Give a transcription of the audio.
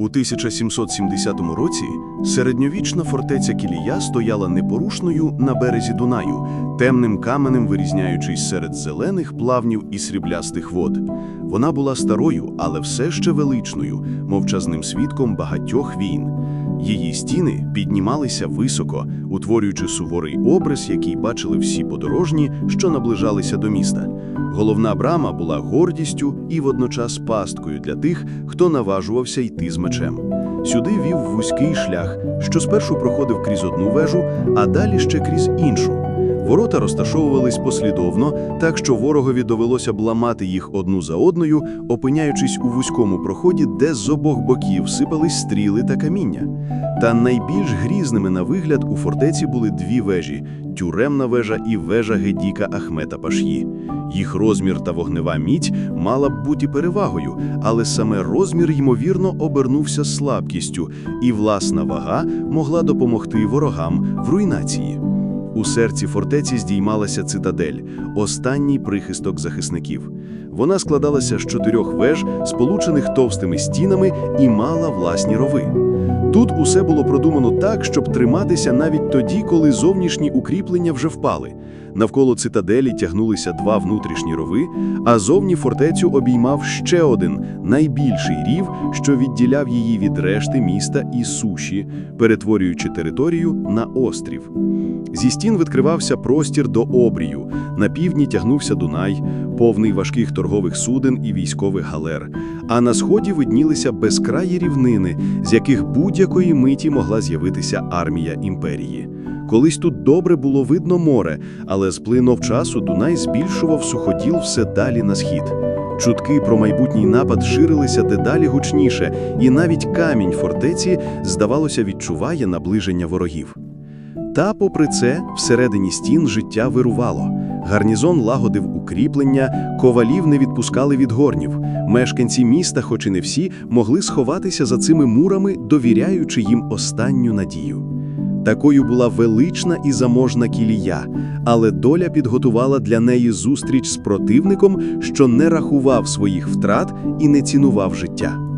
У 1770 році середньовічна фортеця Кілія стояла непорушною на березі Дунаю, темним каменем вирізняючись серед зелених плавнів і сріблястих вод. Вона була старою, але все ще величною, мовчазним свідком багатьох війн. Її стіни піднімалися високо, утворюючи суворий образ, який бачили всі подорожні, що наближалися до міста. Головна брама була гордістю і водночас пасткою для тих, хто наважувався йти з мечем. Сюди вів вузький шлях, що спершу проходив крізь одну вежу, а далі ще крізь іншу. Ворота розташовувались послідовно, так що ворогові довелося б ламати їх одну за одною, опиняючись у вузькому проході, де з обох боків сипались стріли та каміння. Та найбільш грізними на вигляд у фортеці були дві вежі тюремна вежа і вежа Гедіка Ахмета Паш'ї. Їх розмір та вогнева мідь мала б бути перевагою, але саме розмір, ймовірно, обернувся слабкістю, і власна вага могла допомогти ворогам в руйнації. У серці фортеці здіймалася цитадель, останній прихисток захисників. Вона складалася з чотирьох веж, сполучених товстими стінами, і мала власні рови. Тут усе було продумано так, щоб триматися навіть тоді, коли зовнішні укріплення вже впали. Навколо цитаделі тягнулися два внутрішні рови, а зовні фортецю обіймав ще один найбільший рів, що відділяв її від решти міста і суші, перетворюючи територію на острів. Зі стін відкривався простір до обрію. На півдні тягнувся Дунай, повний важких торгових суден і військових галер. А на сході виднілися безкраї рівнини, з яких будь-якої миті могла з'явитися армія імперії. Колись тут добре було видно море, але з плинов часу Дунай збільшував суходіл все далі на схід. Чутки про майбутній напад ширилися дедалі гучніше, і навіть камінь фортеці, здавалося, відчуває наближення ворогів. Та, попри це, всередині стін життя вирувало. Гарнізон лагодив укріплення, ковалів не відпускали від горнів. Мешканці міста, хоч і не всі, могли сховатися за цими мурами, довіряючи їм останню надію. Такою була велична і заможна кілія, але доля підготувала для неї зустріч з противником, що не рахував своїх втрат і не цінував життя.